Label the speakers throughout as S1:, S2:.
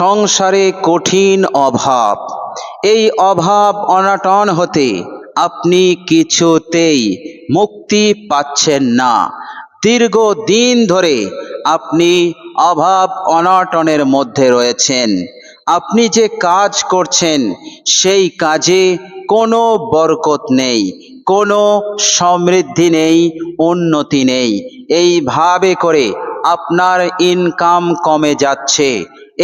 S1: সংসারে কঠিন অভাব। এই অভাব অনাটন হতে আপনি কিছুতেই মুক্তি পাচ্ছেন না। দীর্ঘ দিন ধরে আপনি অভাব অনটনের মধ্যে রয়েছেন। আপনি যে কাজ করছেন, সেই কাজে কোনো বরকত নেই, কোনো সমৃদ্ধি নেই, উন্নতি নেই। এইভাবে করে আপনার ইনকাম কমে যাচ্ছে।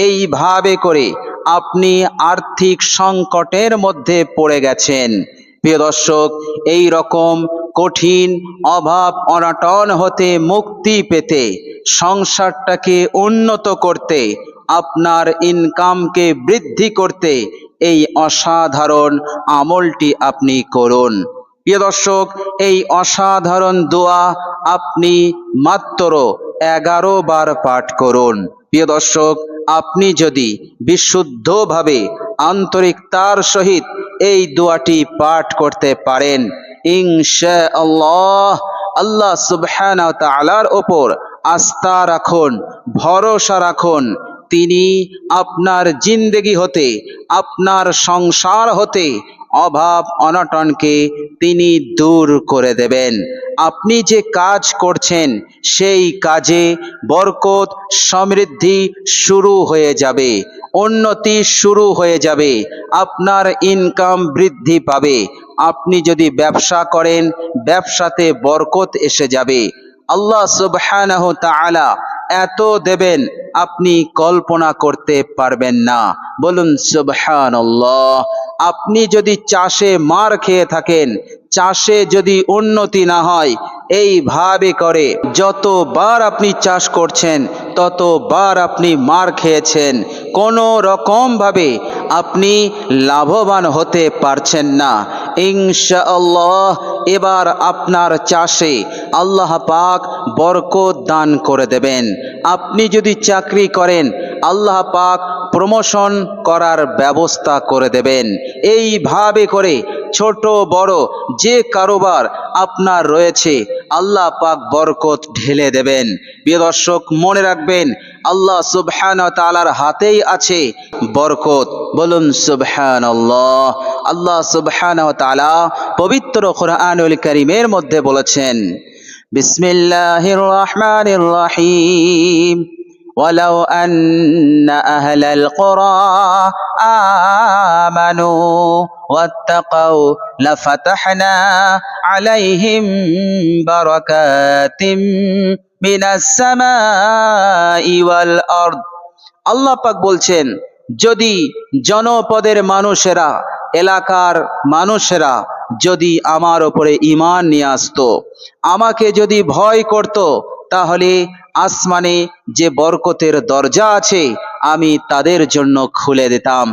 S1: এইভাবে করে আপনি আর্থিক সংকটের মধ্যে পড়ে গেছেন। প্রিয় দর্শক এই রকম কঠিন অভাব অনাটন হতে মুক্তি পেতে, সংসারটাকে উন্নত করতে, আপনার ইনকামকে বৃদ্ধি করতে এই অসাধারণ আমলটি আপনি করুন। প্রিয় দর্শক, এই অসাধারণ দোয়া আপনি মাত্র এগারো বার পাঠ করুন। প্রিয় দর্শক আপনি যদি বিশুদ্ধভাবে আন্তরিকতার সহিত এই দোয়াটি পাঠ করতে পারেন ইংশা আল্লাহ আল্লাহ সুবহানাহু ওপর আস্থা রাখুন, ভরসা রাখুন, তিনি আপনার জিন্দেগি হতে, আপনার সংসার হতে অভাব অনটনকে তিনি দূর করে দেবেন। আপনি যে কাজ করছেন, সেই কাজে বরকত, সমৃদ্ধি শুরু হয়ে যাবে, উন্নতি শুরু হয়ে যাবে, আপনার ইনকাম বৃদ্ধি পাবে। আপনি যদি ব্যবসা করেন, ব্যবসাতে বরকত এসে যাবে। আল্লাহ সুবহানাহু তাআলা এত দেবেন আপনি কল্পনা করতে পারবেন না। বলুন সুবহান আপনি যদি চাষে মার খেয়ে থাকেন, চাষে যদি উন্নতি না হয় এইভাবে করে যতবার আপনি চাষ করছেন, ততবার আপনি মার খেয়েছেন। কোনো রকমভাবে আপনি লাভবান হতে পারছেন না। ইনশাআল্লাহ এবার আপনার চাষে আল্লাহ পাক বরকত দান করে দেবেন। আপনি যদি চাকরি করেন, আল্লাহ পাক প্রমোশন করার ব্যবস্থা করে দেবেন। এইভাবে করে ছোট, বড়, যে কারোবার আপনার রয়েছে, আল্লাহ পাক বরকত ঢেলে দেবেন। প্রিয় দর্শক, মনে রাখবেন, আল্লাহ সুবহান তালার হাতেই আছে বরকত। বলুন সুবহান আল্লাহ আল্লাহ সুবহান তালা পবিত্র কোরআনুল করিমের মধ্যে বলেছেন, বিসমিল্লাহির রহমানির রহিম। ولو أن أهل القرى آمنوا واتقوا لفتحنا عليهم بركات من السماء والأرض আল্লাহ পাক বলছেন যদি জনপদের মানুষেরা এলাকার মানুষেরা যদি আমার ওপরে ইমান নিয়ে আসতো আমাকে যদি ভয় করত তাহলে আসমানে যে বরকতের দরজা আছে, আমি তাদের জন্য খুলে দিতাম।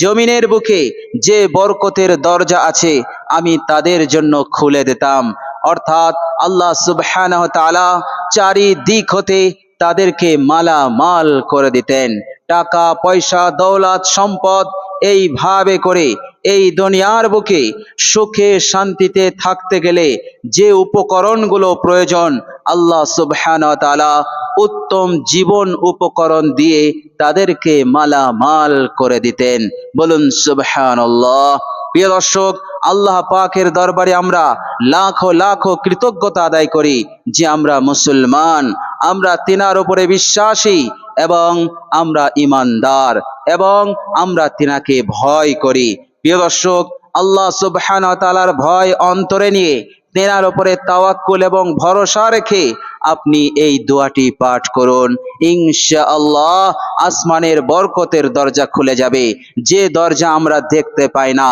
S1: জমিনের বুকে যে বরকতের দরজা আছে, আমি তাদের জন্য খুলে দিতাম। অর্থাৎ আল্লাহ সুবহানাহু তাআলা চারিদিক হতে তাদেরকে মালা মাল করে দিতেন। টাকা, পয়সা, দৌলত, সম্পদ, এইভাবে করে এই দুনিয়ার বুকে সুখে শান্তিতে থাকতে গেলে যে উপকরণগুলো প্রয়োজন আল্লাহ সুবহান তাআলা উত্তম জীবন উপকরণ দিয়ে তাদেরকে মালা মাল করে দিতেন। বলুন, সুবহানাল্লাহ। প্রিয় দর্শক, আল্লাহ পাকের দরবারে আমরা লাখো লাখো কৃতজ্ঞতা আদায় করি যে আমরা মুসলমান, আমরা তিনার উপরে বিশ্বাসী এবং আমরা ইমানদার এবং আমরা তিনাকে ভয় করি। প্রিয় দর্শক, আল্লাহ সুবহান তালার ভয় অন্তরে নিয়ে তেনার উপরে তাওয়াক্কুল এবং ভরসা রেখে আপনি এই দোয়াটি পাঠ করুন। ইনশা আল্লাহ আসমানের বরকতের দরজা খুলে যাবে। যে দরজা আমরা দেখতে পাই না,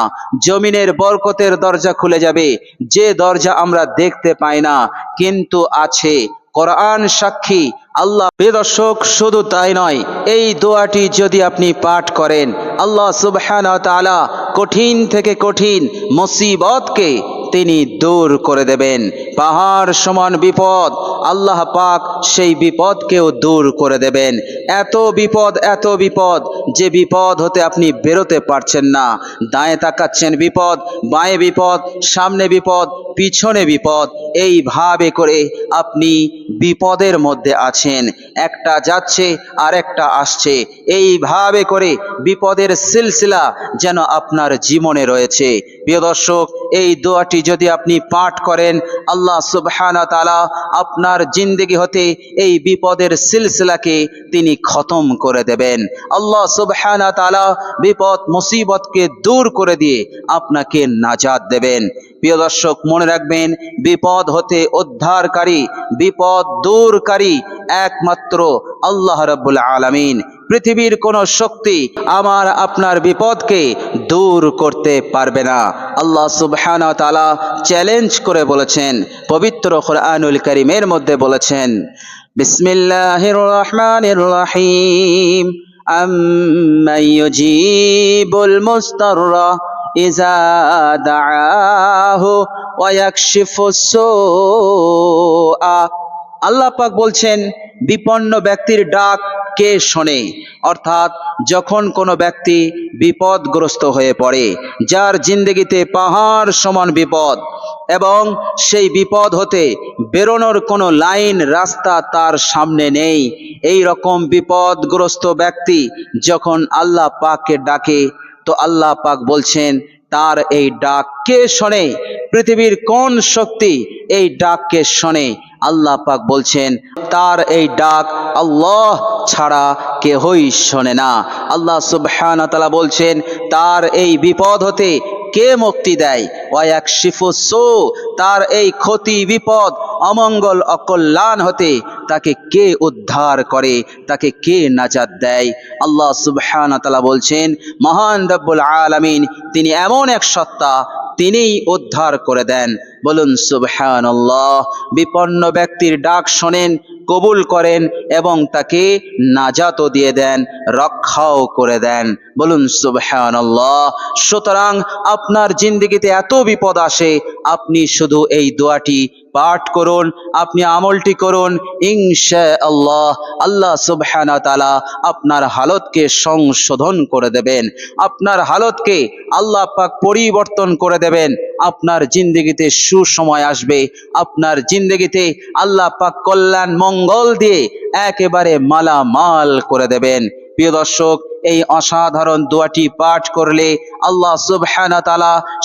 S1: জমিনের বরকতের দরজা খুলে যাবে। যে দরজা আমরা দেখতে পাই না, কিন্তু আছে কোরআন সাক্ষী। আল্লাহ প্রিয় দর্শক, শুধু তাই নয়, এই দোয়াটি যদি আপনি পাঠ করেন, আল্লাহ সুবহান তাআলা কঠিন থেকে কঠিন মুসিবতকে তিনি দূর করে দেবেন। পাহাড় সমান বিপদ, আল্লাহ পাক সেই বিপদকেও দূর করে দেবেন। এত বিপদ এত বিপদ, যে বিপদ হতে আপনি বেরোতে পারছেন না। দায়ে তাকাচ্ছেন বিপদ, বাঁয়ে বিপদ, সামনে বিপদ, পিছনে বিপদ এইভাবে করে আপনি বিপদের মধ্যে আছেন। একটা যাচ্ছে আর একটা আসছে। এইভাবে করে বিপদের সিলসিলা যেন আপনার জীবনে রয়েছে। প্রিয় দর্শক, এই দোয়াটি যদি আপনি পাঠ করেন, আল্লাহ সুবহানা তালা আপনার জিন্দগি হতে এই বিপদের সিলসিলাকে তিনি খতম করে দেবেন। আল্লাহ সুবহানা তালা বিপদ, মুসিবতকে দূর করে দিয়ে আপনাকে নাজাদ দেবেন। প্রিয় দর্শক, মনে রাখবেন, বিপদ হতে উদ্ধারকারী, বিপদ দূরকারী একমাত্র আল্লাহ রব্বুল আলামিন। পৃথিবীর কোন শক্তি আমার আপনার বিপদকে দূর করতে পারবে না। আল্লাহ সুবহানা তালা চ্যালেঞ্জ করে বলেছেন, পবিত্র কোরআনুল করিমের মধ্যে বলেছেন, বিসমিল্লাহির রহমানির রহিম আম্মান ইউজিবুল মুস্তাররা ইয়াকশিফুস আল্লাহ পাক বলছেন, বিপন্ন ব্যক্তির ডাক কে শোনে? অর্থাৎ যখন কোনো ব্যক্তি বিপদগ্রস্ত হয়ে পড়ে, যার জিন্দগিতে পাহাড় সমান বিপদ, এবং সেই বিপদ হতে বেরোনোর কোনো লাইন, রাস্তা তার সামনে নেই। এই রকম বিপদগ্রস্ত ব্যক্তি যখন আল্লাহ পাককে ডাকে তো আল্লাহ পাক বলছেন, তার এই ডাক কে শোনে? পৃথিবীর কোন শক্তি এই ডাককে শোনে? আল্লাহ পাক বলছেন, তার এই ডাক আল্লাহ ছাড়া কেহই শোনে না। আল্লাহ তাআলা বলছেন, তার এই বিপদ হতে কে মুক্তি দেয়? ওয়াক শিফুসো তার এই ক্ষতি বিপদ অমঙ্গল অকল্যাণ হতে তাকে কে উদ্ধার করে, তাকে কে নাজাত দেয়? আল্লাহ তাআলা বলছেন, মহান রব্বুল আলামিন, তিনি এমন এক সত্তা তিনিই উদ্ধার করে দেন। বলুন, সুবহানাল্লাহ। বিপন্ন ব্যক্তির ডাক শোনেন, কবুল করেন এবং তাকে নাজাতও দিয়ে দেন, রক্ষাও করে দেন। বলুন, সুবহানাল্লাহ। সুতরাং আপনার জিন্দগিতে এত বিপদ আসে, আপনি শুধু এই দোয়াটি পাঠ করুন, আপনি আমলটি করুন। ইনশা আল্লাহ আল্লাহ সুবহানা তালা আপনার হালতকে সংশোধন করে দেবেন। আপনার হালতকে আল্লাহ পাক পরিবর্তন করে দেবেন। আপনার জিন্দগিতে সুসময় আসবে। আপনার জিন্দগিতে আল্লাহ পাক কল্যাণ, মঙ্গল দিয়ে একেবারে মালামাল করে দেবেন। প্রিয় দর্শক, এই অসাধারণ দোয়াটি পাঠ করলে আল্লাহ সুবহানা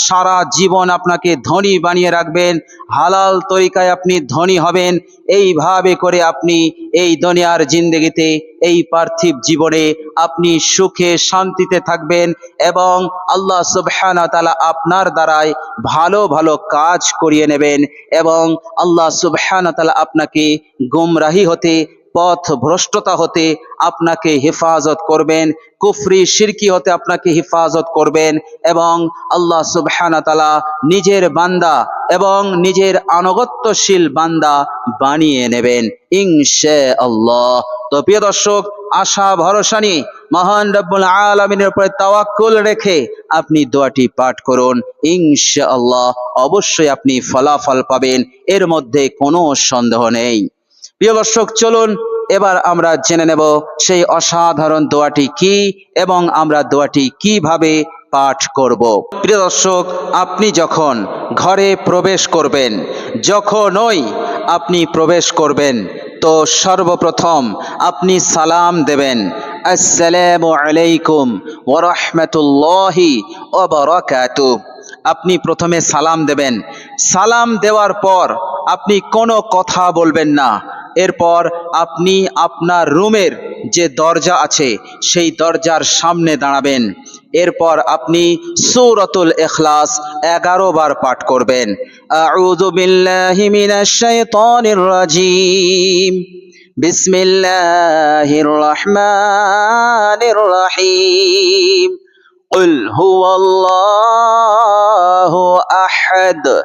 S1: সারা জীবন আপনাকে ধনী বানিয়ে রাখবেন, হালাল তরিকায় আপনি ধনী হবেন। এইভাবে করে আপনি এই দুনিয়ার জিন্দগিতে, এই পার্থিব জীবনে আপনি সুখে শান্তিতে থাকবেন এবং আল্লাহ সুবহানা তালা আপনার দ্বারাই ভালো ভালো কাজ করিয়ে নেবেন এবং আল্লাহ সুবহানা তালা আপনাকে গুমরাহি হতে পথ ভ্রষ্টতা হতে আপনাকে হেফাজত করবেন, কুফরি শিরকি হতে আপনাকে হেফাজত করবেন এবং আল্লাহ সুবহানা তালা নিজের বান্দা এবং নিজের আনুগত্যশীল বান্দা বানিয়ে নেবেন ইনশা আল্লাহ তো প্রিয় দর্শক, আশা, ভরসা নিয়ে মহান রব্বুল আলমিনের উপরে তাওয়াক্কুল রেখে আপনি দোয়াটি পাঠ করুন ইনশা আল্লাহ অবশ্যই আপনি ফলাফল পাবেন, এর মধ্যে কোনো সন্দেহ নেই। প্রিয় দর্শক, চলুন এবার আমরা জেনে নেব সেই অসাধারণ দোয়াটি কি এবং আমরা দোয়াটি কীভাবে পাঠ করব। প্রিয় দর্শক, আপনি যখন ঘরে প্রবেশ করবেন, যখনই আপনি প্রবেশ করবেন, তো সর্বপ্রথম আপনি সালাম দেবেন। আসসালামু আলাইকুম ওরহমতুল্লাহি ওবরাকাতু আপনি প্রথমে সালাম দেবেন। সালাম দেওয়ার পর আপনি কোনো কথা বলবেন না। এরপর আপনি আপনার রুমের যে দরজা আছে সেই দরজার সামনে দাঁড়াবেন এরপর আপনি সূরাতুল ইখলাস এগারো বার পাঠ করবেন আউযু বিল্লাহি মিনাশ শাইতানির রাজিম বিসমিল্লাহির রহমানির রহিম قل هو الله أحد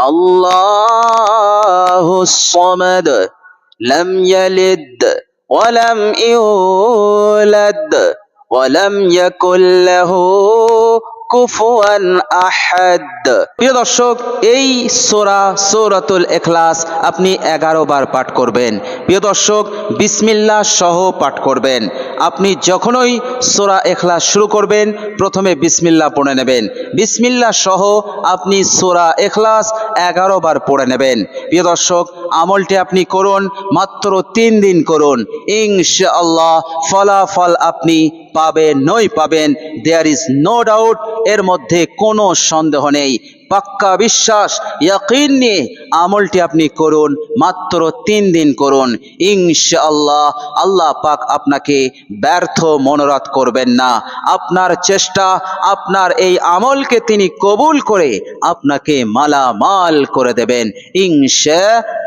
S1: الله الصمد لم يلد ولم يولد ولم يكن له কুফুয়ান আহাদ প্রিয় দর্শক এই সোরা সৌরাতুল এখলাস আপনি এগারো বার পাঠ করবেন প্রিয় দর্শক বিসমিল্লাহ সহ পাঠ করবেন আপনি যখনই সোরা এখলাস শুরু করবেন প্রথমে বিসমিল্লাহ পড়ে নেবেন বিসমিল্লাহ সহ আপনি সোরা এখলাস এগারো বার পড়ে নেবেন প্রিয় দর্শক আমলটি আপনি করুন, মাত্র তিন দিন করুন। ইনশাআল্লাহ ফলাফল আপনি পাবেন, নই পাবেন দেয়ার ইজ নো ডাউট এর মধ্যে কোনো সন্দেহ নেই। পাক্কা বিশ্বাস, ইয়াকিন নিয়ে আমলটি আপনি করুন, মাত্র তিন দিন করুন। ইনশাআল্লাহ আল্লাহ পাক আপনাকে ব্যর্থ মনোরথ করবেন না। আপনার চেষ্টা, আপনার এই আমলকে তিনি কবুল করে আপনাকে মালামাল করে দেবেন। ইনশা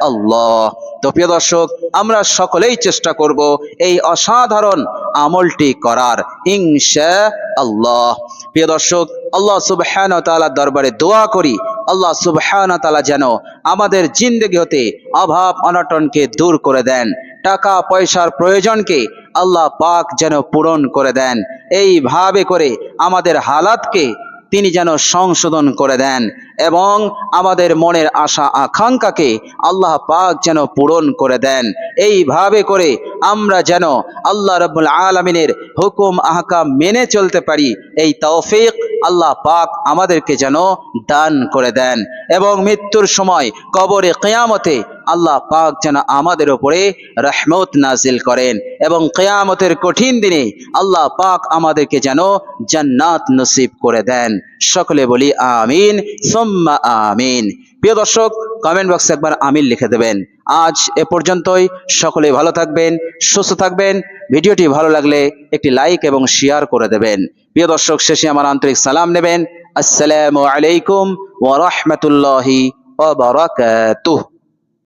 S1: আল্লাহ তো প্রিয় দর্শক, আমরা সকলেই চেষ্টা করব এই অসাধারণ আমলটি করার ইনশা আল্লাহ প্রিয় দর্শক, আল্লাহ সুবহান তাআলার দরবারে দোয়া করি, আল্লাহ সুবহান তাআলা যেন আমাদের জিন্দগি হতে অভাব, অনটনকে দূর করে দেন, টাকা, পয়সার প্রয়োজনকে আল্লাহ পাক যেন পূরণ করে দেন। এইভাবে করে আমাদের হালাতকে তিনি যেন সংশোধন করে দেন এবং আমাদের মনের আশা আকাঙ্ক্ষাকে আল্লাহ পাক যেন পূরণ করে দেন। এইভাবে করে আমরা যেন আল্লাহ রব্বুল আলমিনের হুকুম আহকাম মেনে চলতে পারি, এই তৌফিক আল্লাহ পাক আমাদেরকে যেন দান করে দেন। এবং মৃত্যুর সময় কবরে কেয়ামতে আল্লাহ পাক যেন আমাদের উপরে রহমত নাজিল করেন এবং কেয়ামতের কঠিন দিনে আল্লাহ পাক আমাদেরকে যেন জান্নাত নসিব করে দেন। সকলে বলি আমিন, সোম্মা আমিন। প্রিয় দর্শক কমেন্ট বক্সে একবার আমিন লিখে দেবেন। আজ এ পর্যন্তই। সকলে ভালো থাকবেন, সুস্থ থাকবেন। ভিডিওটি ভালো লাগলে একটি লাইক এবং শেয়ার করে দেবেন। প্রিয় দর্শক, শেষে আমার আন্তরিক সালাম নেবেন। আসসালামু আলাইকুম ওয়া বারাকাতুহু।